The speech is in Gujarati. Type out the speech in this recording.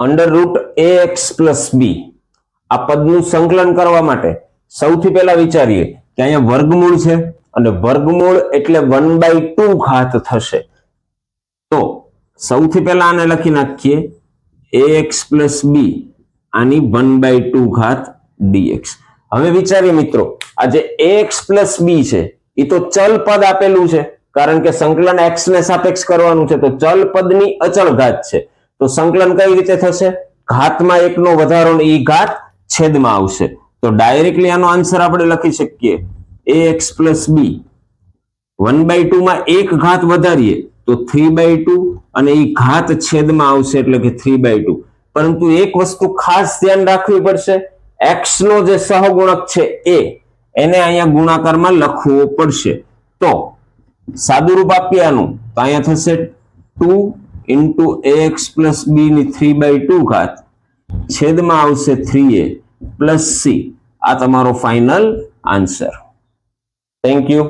Under root a x plus b આ પદનું સંકલન કરવા માટે સૌથી પહેલા વિચારીએ કે અહીંયા વર્ગમૂળ છે અને વર્ગમૂળ એટલે વન બાય ટુ ઘાત થશે. તો સૌથી પહેલા આને લખી નાખીએ. એ એક્સ પ્લસ બી આની વન બાય ટુ ઘાત ડીએક્સ હવે વિચારીએ મિત્રો, આ જે એક્સ પ્લસ બી છે એ તો ચલ પદ આપેલું છે. કારણ કે સંકલન એક્સ ને સાપેક્ષ કરવાનું છે, તો ચલ પદની અચળ ઘાત છે. તો સંકલન કઈ રીતે થશે? ઘાતમાં એકનો વધારો ને ઈ ઘાત છેદમાં આવશે. તો ડાયરેક્ટલી આનો આન્સર આપણે લખી શકીએ. A x plus b one by two માં એક ઘાત વધારીએ તો થ્રી બાય ટુ અને એ ઘાત છેદમાં આવશે એટલે કે થ્રી બાય ટુ. પરંતુ એક વસ્તુ ખાસ ધ્યાન રાખવી પડશે. એક્સ નો જે સહગુણક છે એ એને અહીંયા ગુણાકારમાં લખવો પડશે. તો સાદુરૂપ આપ્યાનું તો અહીંયા થશે two into x plus b ની થ્રી બાય ટુ ઘાત છેદમાં આવશે થ્રી એ પ્લસ સી આ તમારો ફાઇનલ આન્સર થેન્ક યુ